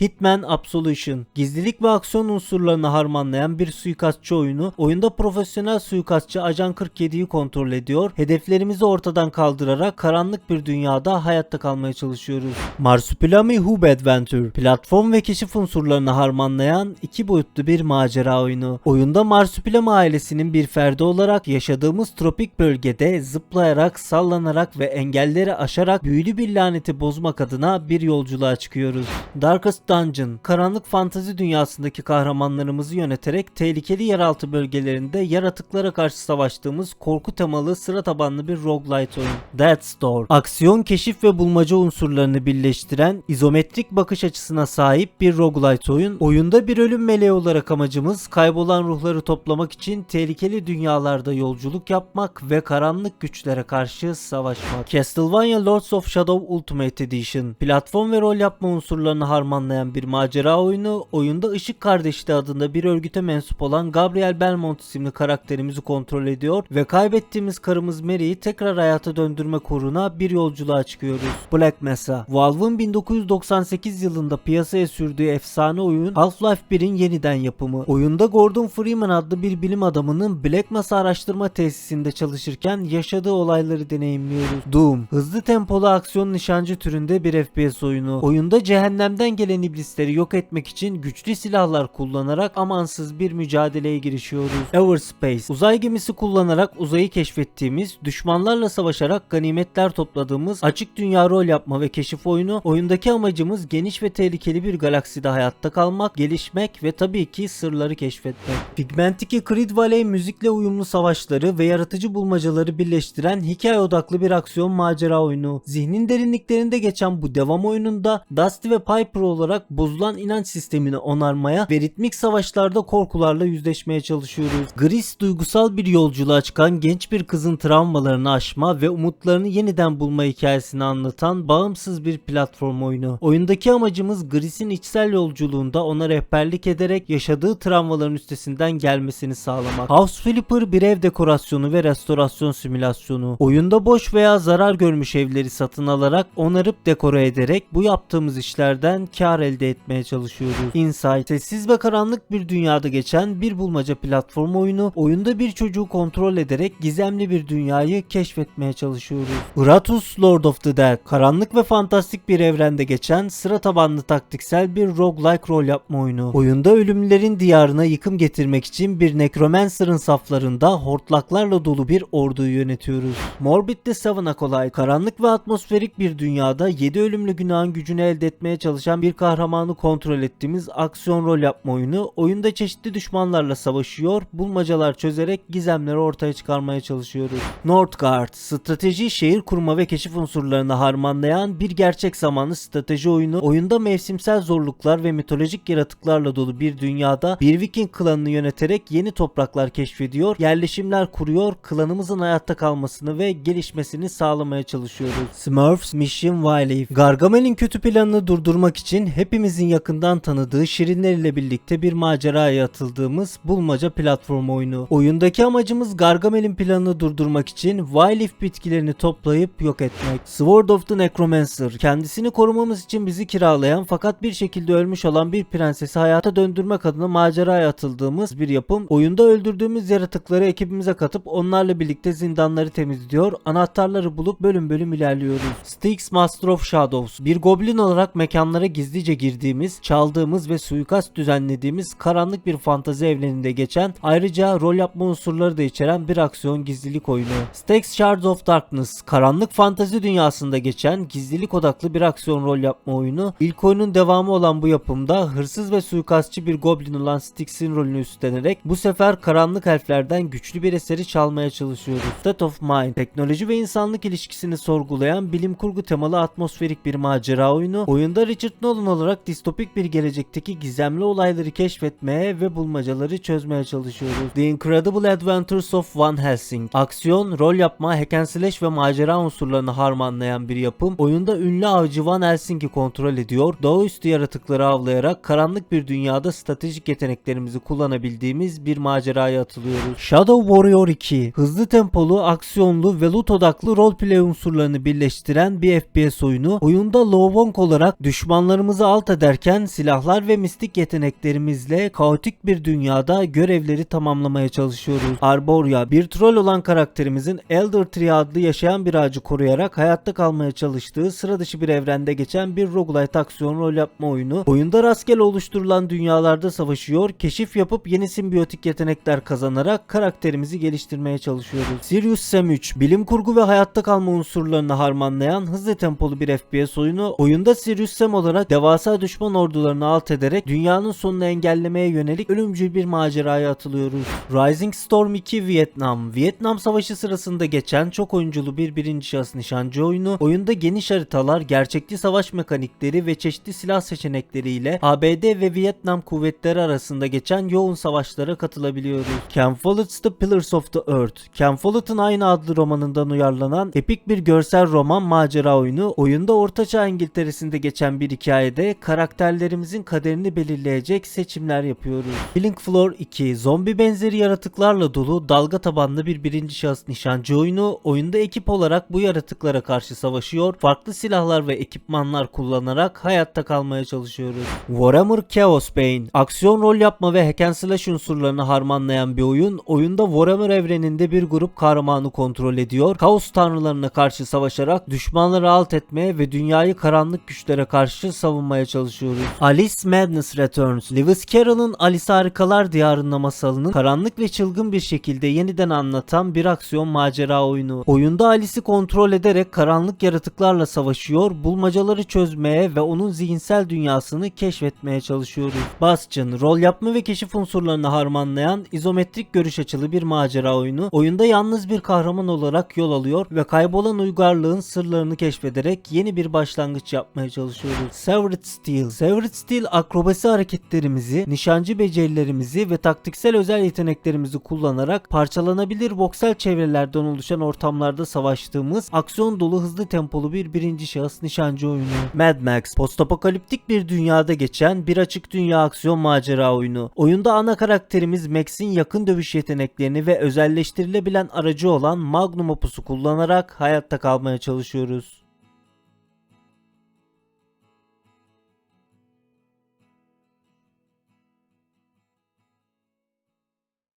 Hitman Absolution Gizlilik ve aksiyon unsurlarını harmanlayan bir suikastçı oyunu. Oyunda profesyonel suikastçı Ajan 47'yi kontrol ediyor. Hedeflerimizi ortadan kaldırarak karanlık bir dünyada hayatta kalmaya çalışıyoruz. Marsupilami Hub Adventure Platform ve keşif unsurlarını harmanlayan iki boyutlu bir macera oyunu. Oyunda Marsupilami ailesinin bir ferdi olarak yaşadığımız tropik bölgede zıplayarak, sallanarak ve engelleri aşarak büyülü bir laneti bozmak adına bir yolculuğa çıkıyoruz. Darkest Dungeon, karanlık fantazi dünyasındaki kahramanlarımızı yöneterek tehlikeli yeraltı bölgelerinde yaratıklara karşı savaştığımız korku temalı sıra tabanlı bir roguelite oyun. Death's Door, aksiyon, keşif ve bulmaca unsurlarını birleştiren izometrik bakış açısına sahip bir roguelite oyun. Oyunda bir ölüm meleği olarak amacımız kaybolan ruhları toplamak için tehlikeli dünyalarda yolculuk yapmak ve karanlık güçlere karşı savaşmak. Castlevania Lords of Shadow Ultimate Edition, platform ve rol yapma unsurlarını harmanlayan bir macera oyunu. Oyunda Işık Kardeşliği adında bir örgüte mensup olan Gabriel Belmont isimli karakterimizi kontrol ediyor ve kaybettiğimiz karımız Mary'i tekrar hayata döndürme uğruna bir yolculuğa çıkıyoruz. Black Mesa, Valve'ın 1998 yılında piyasaya sürdüğü efsane oyun Half-Life 1'in yeniden yapımı. Oyunda Gordon Freeman adlı bir bilim adamının Black Mesa araştırma tesisinde çalışırken yaşadığı olayları deneyimliyoruz. Doom, hızlı tempolu aksiyon nişancı türünde bir FPS oyunu. Oyunda cehennemden gelen iblisleri yok etmek için güçlü silahlar kullanarak amansız bir mücadeleye girişiyoruz. Everspace, uzay gemisi kullanarak uzayı keşfettiğimiz, düşmanlarla savaşarak ganimetler topladığımız açık dünya rol yapma ve keşif oyunu. Oyundaki amacımız geniş ve tehlikeli bir galakside hayatta kalmak, gelişmek ve tabii ki sırları keşfetmek. Figment'teki Creed Valley müzikle uyumlu savaşları ve yaratıcı bulmacaları birleştiren hikaye odaklı bir aksiyon macera oyunu. Zihnin derinliklerinde geçen bu devam oyununda Dusty ve Piper olarak bozulan inanç sistemini onarmaya ve ritmik savaşlarda korkularla yüzleşmeye çalışıyoruz. Gris duygusal bir yolculuğa çıkan genç bir kızın travmalarını aşma ve umutlarını yeniden bulma hikayesini anlatan bağımsız bir platform oyunu. Oyundaki amacımız Gris'in içsel yolculuğunda ona rehberlik ederek yaşadığı travmaların üstesinden gelmesini sağlamak. House Flipper bir ev dekorasyonu ve restorasyon simülasyonu. Oyunda boş veya zarar görmüş evleri satın alarak onarıp dekore ederek bu yaptığımız işlerden kar elde etmeye çalışıyoruz. Inside, sessiz ve karanlık bir dünyada geçen bir bulmaca platform oyunu. Oyunda bir çocuğu kontrol ederek gizemli bir dünyayı keşfetmeye çalışıyoruz. Uratus Lord of the Dead, karanlık ve fantastik bir evrende geçen sıra tabanlı taktiksel bir roguelike rol yapma oyunu. Oyunda ölümlerin diyarına yıkım getirmek için bir necromancer'ın saflarında hortlaklarla dolu bir orduyu yönetiyoruz. Morbid Seven Acolyte, karanlık ve atmosferik bir dünyada 7 ölümlü günahın gücünü elde etmeye çalışan bir kahramanı kontrol ettiğimiz aksiyon rol yapma oyunu. Oyunda çeşitli düşmanlarla savaşıyor, bulmacalar çözerek gizemleri ortaya çıkarmaya çalışıyoruz. Northgard, strateji, şehir kurma ve keşif unsurlarını harmanlayan bir gerçek zamanlı strateji oyunu. Oyunda mevsimsel zorluklar ve mitolojik yaratıklarla dolu bir dünyada bir Viking klanını yöneterek yeni topraklar keşfediyor, yerleşimler kuruyor, klanımızın hayatta kalmasını ve gelişmesini sağlamaya çalışıyoruz. Smurfs Mission Wildlife Gargamel'in kötü planını durdurmak için hepimizin yakından tanıdığı şirinler ile birlikte bir maceraya atıldığımız bulmaca platform oyunu. Oyundaki amacımız Gargamel'in planını durdurmak için Wildlife bitkilerini toplayıp yok etmek. Sword of the Necromancer kendisini korumamız için bizi kiralayan fakat bir şekilde ölmüş olan bir prensesi hayata döndürmek adına maceraya atıldığımız bir yapım. Oyunda öldürdüğümüz yaratıkları ekibimize katıp onlarla birlikte zindanları temizliyor, anahtarları bulup bölüm bölüm ilerliyoruz. Styx Master of Shadows bir goblin olarak mekanlara gizlice girdiğimiz, çaldığımız ve suikast düzenlediğimiz karanlık bir fantazi evreninde geçen ayrıca rol yapma unsurları da içeren bir aksiyon gizlilik oyunu. Styx Shards of Darkness karanlık fantazi dünyasında geçen gizlilik odaklı bir aksiyon rol yapma oyunu. İlk oyunun devamı olan bu yapımda hırsız ve suikastçı bir goblin olan Styx'in rolünü üstlenerek bu sefer karanlık elflerden güçlü bir eseri çalmaya çalışıyoruz. State of Mind teknoloji ve insanlık ilişkisini sorgulayan bilim kurgu temalı atmosferik bir macera oyunu. Oyunda Richard Nolan olarak distopik bir gelecekteki gizemli olayları keşfetmeye ve bulmacaları çözmeye çalışıyoruz. The Incredible Adventures of Van Helsing aksiyon, rol yapma, hack slash ve macera unsurlarını harmanlayan bir yapım. Oyunda ünlü avcı Van Helsing'i kontrol ediyor, doğaüstü yaratıkları avlayarak karanlık bir dünyada stratejik yeteneklerimizi kullanabildiğimiz bir maceraya atılıyoruz. Shadow Warrior 2 hızlı tempolu, aksiyonlu ve loot odaklı roleplay unsurlarını birleştiren bir FPS oyunu. Oyunda Lovonk olarak düşmanlarımızı alt ederken silahlar ve mistik yeteneklerimizle kaotik bir dünyada görevleri tamamlamaya çalışıyoruz. Arboria bir troll olan karakterimizin Elder Tree adlı yaşayan bir ağacı koruyarak hayatta kalmaya çalıştığı sıra dışı bir evrende geçen bir roguelite aksiyon rol yapma oyunu. Oyunda rastgele oluşturulan dünyalarda savaşıyor, keşif yapıp yeni simbiyotik yetenekler kazanarak karakterimizi geliştirmeye çalışıyoruz. Sirius Sam 3 bilim kurgu ve hayatta kalma unsurlarını harmanlayan hızlı tempolu bir FPS oyunu. Oyunda Sirius Sam olarak devasa düşman ordularını alt ederek dünyanın sonunu engellemeye yönelik ölümcül bir maceraya atılıyoruz. Rising Storm 2 Vietnam Vietnam Savaşı sırasında geçen çok oyunculu bir birinci şahıs nişancı oyunu. Oyunda geniş haritalar, gerçekçi savaş mekanikleri ve çeşitli silah seçenekleriyle ABD ve Vietnam kuvvetleri arasında geçen yoğun savaşlara katılabiliyoruz. Ken Follett's The Pillars of the Earth Ken Follett'ın aynı adlı romanından uyarlanan epik bir görsel roman macera oyunu. Oyunda Ortaçağ İngiltere'sinde geçen bir hikayede karakterlerimizin kaderini belirleyecek seçimler yapıyoruz. Killing Floor 2 Zombi benzeri yaratıklarla dolu dalga tabanlı bir birinci şahıs nişancı oyunu. Oyunda ekip olarak bu yaratıklara karşı savaşıyor. Farklı silahlar ve ekipmanlar kullanarak hayatta kalmaya çalışıyoruz. Warhammer Chaos Bane aksiyon rol yapma ve hack and slash unsurlarını harmanlayan bir oyun. Oyunda Warhammer evreninde bir grup kahramanı kontrol ediyor. Kaos tanrılarına karşı savaşarak düşmanları alt etmeye ve dünyayı karanlık güçlere karşı savunmaya çalışıyoruz. Alice Madness Returns Lewis Carroll'ın Alice Harikalar Diyarında masalını karanlık ve çılgın bir şekilde yeniden anlatan bir aksiyon macera oyunu. Oyunda Alice'i kontrol ederek karanlık yaratıklarla savaşıyor, bulmacaları çözmeye ve onun zihinsel dünyasını keşfetmeye çalışıyoruz. Bastion, rol yapma ve keşif unsurlarını harmanlayan izometrik görüş açılı bir macera oyunu. Oyunda yalnız bir kahraman olarak yol alıyor ve kaybolan uygarlığın sırlarını keşfederek yeni bir başlangıç yapmaya çalışıyoruz. Severed Steel Severed Steel akrobasi hareketlerimizi, nişancı becerilerimizi ve taktiksel özel yeteneklerimizi kullanarak parçalanabilir voxel çevrelerden oluşan ortamlarda savaştığımız aksiyon dolu hızlı tempolu bir birinci şahıs nişancı oyunu. Mad Max postapokaliptik bir dünyada geçen bir açık dünya aksiyon macera oyunu. Oyunda ana karakterimiz Max'in yakın dövüş yeteneklerini ve özelleştirilebilen aracı olan Magnum Opus'u kullanarak hayatta kalmaya çalışıyoruz.